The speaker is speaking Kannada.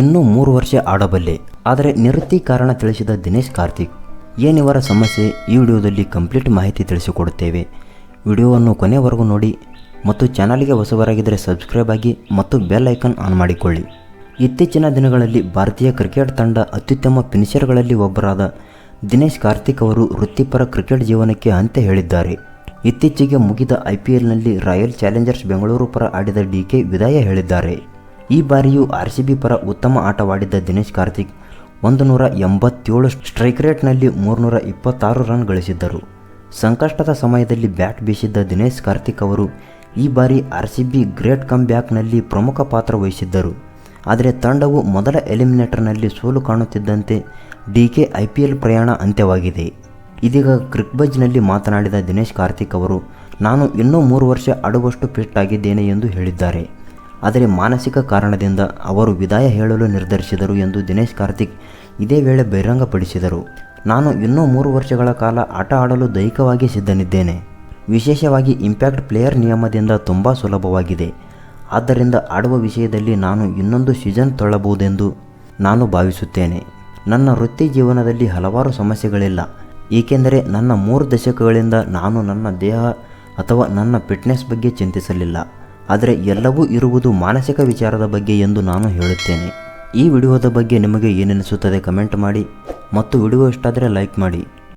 ಇನ್ನೂ ಮೂರು ವರ್ಷ ಆಡಬಲ್ಲೆ. ಆದರೆ ನಿವೃತ್ತಿ ಕಾರಣ ತಿಳಿಸಿದ ದಿನೇಶ್ ಕಾರ್ತಿಕ್, ಏನಿವರ ಸಮಸ್ಯೆ ಈ ವಿಡಿಯೋದಲ್ಲಿ ಕಂಪ್ಲೀಟ್ ಮಾಹಿತಿ ತಿಳಿಸಿಕೊಡುತ್ತೇವೆ. ವಿಡಿಯೋವನ್ನು ಕೊನೆವರೆಗೂ ನೋಡಿ ಮತ್ತು ಚಾನಲ್ಗೆ ಹೊಸಬರಾಗಿದ್ದರೆ ಸಬ್ಸ್ಕ್ರೈಬ್ ಆಗಿ ಮತ್ತು ಬೆಲ್ ಐಕನ್ ಆನ್ ಮಾಡಿಕೊಳ್ಳಿ. ಇತ್ತೀಚಿನ ದಿನಗಳಲ್ಲಿ ಭಾರತೀಯ ಕ್ರಿಕೆಟ್ ತಂಡ ಅತ್ಯುತ್ತಮ ಫಿನಿಷರ್ಗಳಲ್ಲಿ ಒಬ್ಬರಾದ ದಿನೇಶ್ ಕಾರ್ತಿಕ್ ಅವರು ವೃತ್ತಿಪರ ಕ್ರಿಕೆಟ್ ಜೀವನಕ್ಕೆ ಅಂತ್ಯ ಹೇಳಿದ್ದಾರೆ. ಇತ್ತೀಚೆಗೆ ಮುಗಿದ ಐ ಪಿ ಎಲ್ನಲ್ಲಿ ರಾಯಲ್ ಚಾಲೆಂಜರ್ಸ್ ಬೆಂಗಳೂರು ಪರ ಆಡಿದ ಡಿಕೆ ವಿದಾಯ ಹೇಳಿದ್ದಾರೆ. ಈ ಬಾರಿಯೂ ಆರ್ ಸಿ ಬಿ ಪರ ಉತ್ತಮ ಆಟವಾಡಿದ್ದ ದಿನೇಶ್ ಕಾರ್ತಿಕ್ ಒಂದು ನೂರ ಎಂಬತ್ತೇಳು ಸ್ಟ್ರೈಕ್ ರೇಟ್ನಲ್ಲಿ ಮೂರುನೂರ ಇಪ್ಪತ್ತಾರು ರನ್ ಗಳಿಸಿದ್ದರು. ಸಂಕಷ್ಟದ ಸಮಯದಲ್ಲಿ ಬ್ಯಾಟ್ ಬೀಸಿದ್ದ ದಿನೇಶ್ ಕಾರ್ತಿಕ್ ಅವರು ಈ ಬಾರಿ R C B great come ಬ್ಯಾಕ್ನಲ್ಲಿ ಪ್ರಮುಖ ಪಾತ್ರ ವಹಿಸಿದ್ದರು. ಆದರೆ ತಂಡವು ಮೊದಲ ಎಲಿಮಿನೇಟರ್ನಲ್ಲಿ ಸೋಲು ಕಾಣುತ್ತಿದ್ದಂತೆ D K I P L ಪ್ರಯಾಣ ಅಂತ್ಯವಾಗಿದೆ. ಇದೀಗ ಕ್ರಿಕ್ಬಜ್ನಲ್ಲಿ ಮಾತನಾಡಿದ ದಿನೇಶ್ ಕಾರ್ತಿಕ್ ಅವರು, ನಾನು ಇನ್ನೂ ಮೂರು ವರ್ಷ ಆಡುವಷ್ಟು ಫಿಟ್ ಆಗಿದ್ದೇನೆ ಎಂದು ಹೇಳಿದ್ದಾರೆ. ಆದರೆ ಮಾನಸಿಕ ಕಾರಣದಿಂದ ಅವರು ವಿದಾಯ ಹೇಳಲು ನಿರ್ಧರಿಸಿದರು ಎಂದು ದಿನೇಶ್ ಕಾರ್ತಿಕ್ ಇದೇ ವೇಳೆ ಬಹಿರಂಗಪಡಿಸಿದರು. ನಾನು ಇನ್ನೂ ಮೂರು ವರ್ಷಗಳ ಕಾಲ ಆಟ ಆಡಲು ದೈಹಿಕವಾಗಿ ಸಿದ್ಧನಿದ್ದೇನೆ. ವಿಶೇಷವಾಗಿ ಇಂಪ್ಯಾಕ್ಟ್ ಪ್ಲೇಯರ್ ನಿಯಮದಿಂದ ತುಂಬ ಸುಲಭವಾಗಿದೆ. ಆದ್ದರಿಂದ ಆಡುವ ವಿಷಯದಲ್ಲಿ ನಾನು ಇನ್ನೊಂದು ಸೀಸನ್ ತೊಳ್ಳಬಹುದೆಂದು ನಾನು ಭಾವಿಸುತ್ತೇನೆ. ನನ್ನ ವೃತ್ತಿ ಜೀವನದಲ್ಲಿ ಹಲವಾರು ಸಮಸ್ಯೆಗಳಿಲ್ಲ. ಏಕೆಂದರೆ ನನ್ನ ಮೂರು ದಶಕಗಳಿಂದ ನಾನು ನನ್ನ ದೇಹ ಅಥವಾ ನನ್ನ ಫಿಟ್ನೆಸ್ ಬಗ್ಗೆ ಚಿಂತಿಸಲಿಲ್ಲ. ಆದರೆ ಎಲ್ಲವೂ ಇರುವುದು ಮಾನಸಿಕ ವಿಚಾರದ ಬಗ್ಗೆ ಎಂದು ನಾನು ಹೇಳುತ್ತೇನೆ. ಈ ವಿಡಿಯೋದ ಬಗ್ಗೆ ನಿಮಗೆ ಏನನಿಸುತ್ತದೆ ಕಮೆಂಟ್ ಮಾಡಿ ಮತ್ತು ವಿಡಿಯೋ ಇಷ್ಟಾದರೆ ಲೈಕ್ ಮಾಡಿ.